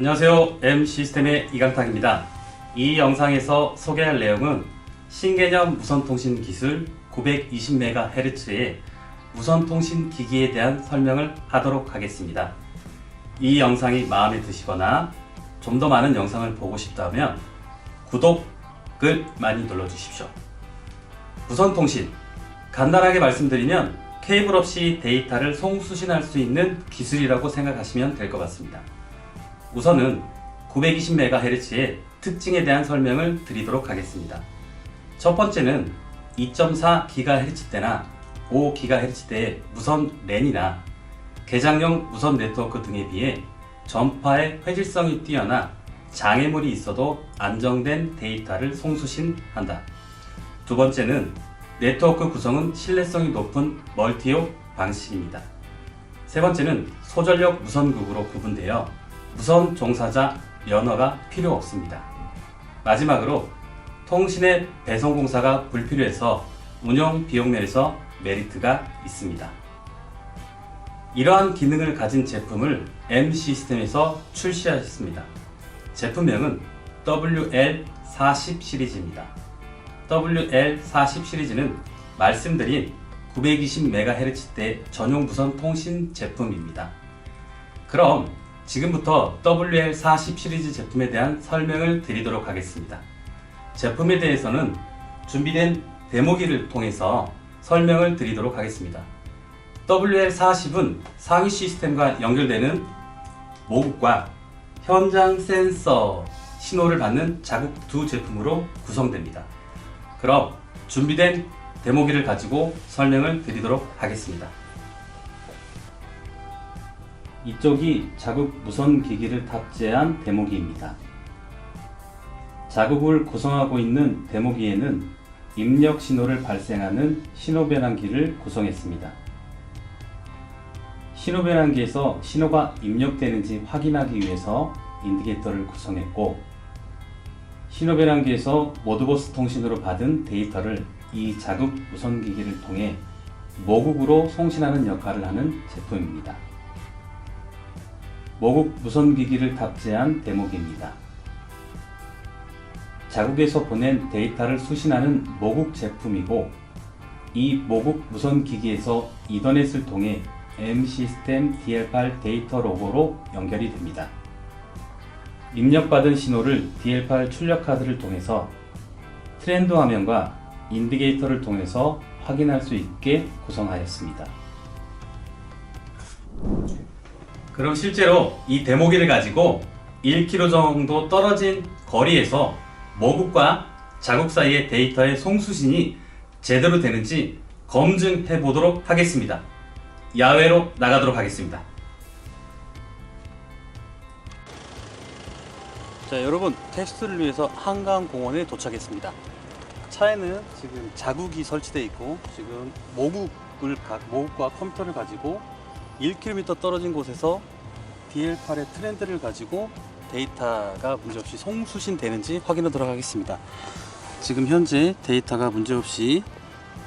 안녕하세요. M 시스템의 이강탁입니다. 이 영상에서 소개할 내용은 신개념 무선통신 기술 920MHz의 무선통신 기기에 대한 설명을 하도록 하겠습니다. 이 영상이 마음에 드시거나 좀 더 많은 영상을 보고 싶다면 구독을 많이 눌러주십시오. 무선통신 간단하게 말씀드리면 케이블 없이 데이터를 송수신할 수 있는 기술이라고 생각하시면 될 것 같습니다. 우선은 920MHz의 특징에 대한 설명을 드리도록 하겠습니다. 첫 번째는 2.4GHz 때나 5GHz 때의 무선 랜이나 개장용 무선 네트워크 등에 비해 전파의 회질성이 뛰어나 장애물이 있어도 안정된 데이터를 송수신한다. 두 번째는 네트워크 구성은 신뢰성이 높은 멀티옥 방식입니다. 세 번째는 소전력 무선국으로 구분되어 무선 종사자 면허가 필요 없습니다. 마지막으로 통신의 배송 공사가 불필요해서 운영 비용 면에서 메리트가 있습니다. 이러한 기능을 가진 제품을 M 시스템에서 출시하였습니다. 제품명은 WL40 시리즈입니다. WL40 시리즈는 말씀드린 920MHz 전용 무선 통신 제품입니다. 그럼 지금부터 WL40 시리즈 제품에 대한 설명을 드리도록 하겠습니다. 제품에 대해서는 준비된 데모기를 통해서 설명을 드리도록 하겠습니다. WL40은 상위 시스템과 연결되는 모국과 현장 센서 신호를 받는 자국 두 제품으로 구성됩니다. 그럼 준비된 데모기를 가지고 설명을 드리도록 하겠습니다. 이쪽이 자국 무선 기기를 탑재한 데모기입니다. 자국을 구성하고 있는 데모기에는 입력 신호를 발생하는 신호 변환기를 구성했습니다. 신호 변환기에서 신호가 입력되는지 확인하기 위해서 인디케이터를 구성했고 신호 변환기에서 모드버스 통신으로 받은 데이터를 이 자국 무선 기기를 통해 모국으로 송신하는 역할을 하는 제품입니다. 모국 무선 기기를 탑재한 데모기입니다. 자국에서 보낸 데이터를 수신하는 모국 제품이고 이 모국 무선 기기에서 이더넷을 통해 M 시스템 DL8 데이터 로고로 연결이 됩니다. 입력받은 신호를 DL8 출력 카드를 통해서 트렌드 화면과 인디게이터를 통해서 확인할 수 있게 구성하였습니다. 그럼 실제로 이 데모기를 가지고 1km 정도 떨어진 거리에서 모국과 자국 사이의 데이터의 송수신이 제대로 되는지 검증해 보도록 하겠습니다. 야외로 나가도록 하겠습니다. 자, 여러분 테스트를 위해서 한강공원에 도착했습니다. 차에는 지금 자국이 설치되어 있고 지금 모국을 가, 모국과 컴퓨터를 가지고 1km 떨어진 곳에서 DL8의 트렌드를 가지고 데이터가 문제없이 송수신 되는지 확인하도록 하겠습니다. 지금 현재 데이터가 문제없이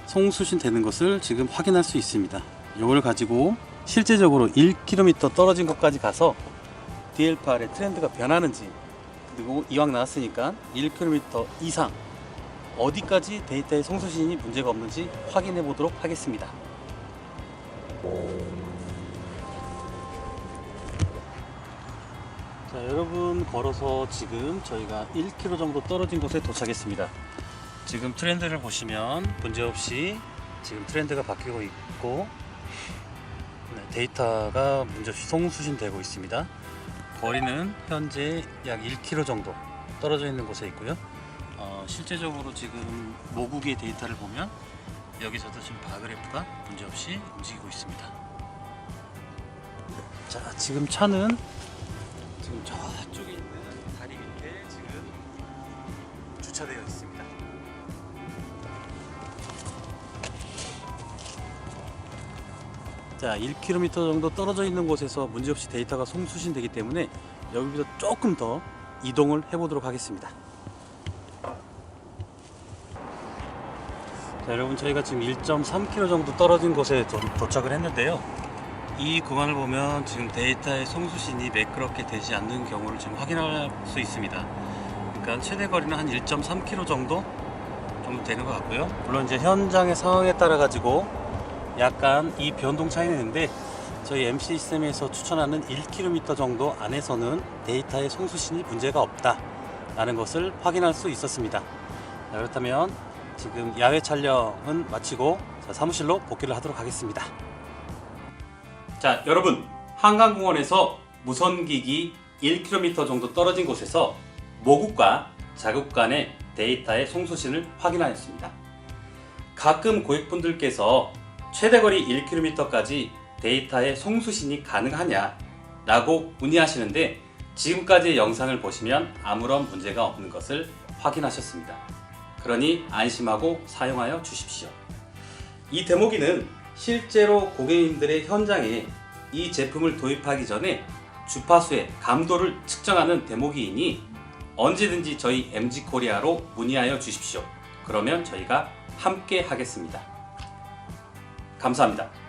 송수신 되는 것을 지금 확인할 수 있습니다. 이걸 가지고 실제적으로 1km 떨어진 곳까지 가서 DL8의 트렌드가 변하는지 그리고 이왕 나왔으니까 1km 이상 어디까지 데이터의 송수신이 문제가 없는지 확인해 보도록 하겠습니다. 자, 여러분 걸어서 지금 저희가 1km 정도 떨어진 곳에 도착했습니다. 지금 트렌드를 보시면 문제없이 지금 트렌드가 바뀌고 있고 네, 데이터가 문제없이 송수신되고 있습니다. 거리는 현재 약 1km 정도 떨어져 있는 곳에 있고요. 어, 실제적으로 지금 모국의 데이터를 보면 여기서도 지금 바그래프가 문제없이 움직이고 있습니다. 자, 지금 차는 지금 저쪽에 있는 다리 밑에 지금 주차되어 있습니다. 자, 1km 정도 떨어져 있는 곳에서 문제없이 데이터가 송수신되기 때문에 여기서 조금 더 이동을 해보도록 하겠습니다. 자, 여러분 저희가 지금 1.3km 정도 떨어진 곳에 도, 도착을 했는데요. 이 구간을 보면 지금 데이터의 송수신이 매끄럽게 되지 않는 경우를 지금 확인할 수 있습니다. 그러니까 최대 거리는 한 1.3km 정도 정도 되는 것 같고요. 물론 이제 현장의 상황에 따라 가지고 약간 이 변동 차이는 있는데 저희 MC 시스템에서 추천하는 1km 정도 안에서는 데이터의 송수신이 문제가 없다 라는 것을 확인할 수 있었습니다. 자, 그렇다면 지금 야외 촬영은 마치고 자, 사무실로 복귀를 하도록 하겠습니다. 자, 여러분 한강공원에서 무선기기 1km 정도 떨어진 곳에서 모국과 자국 간의 데이터의 송수신을 확인하였습니다. 가끔 고객분들께서 최대 거리 1km까지 데이터의 송수신이 가능하냐 라고 문의하시는데 지금까지의 영상을 보시면 아무런 문제가 없는 것을 확인하셨습니다. 그러니 안심하고 사용하여 주십시오. 이 데모기는 실제로 고객님들의 현장에 이 제품을 도입하기 전에 주파수의 감도를 측정하는 데모기이니 언제든지 저희 MG 코리아로 문의하여 주십시오. 그러면 저희가 함께 하겠습니다. 감사합니다.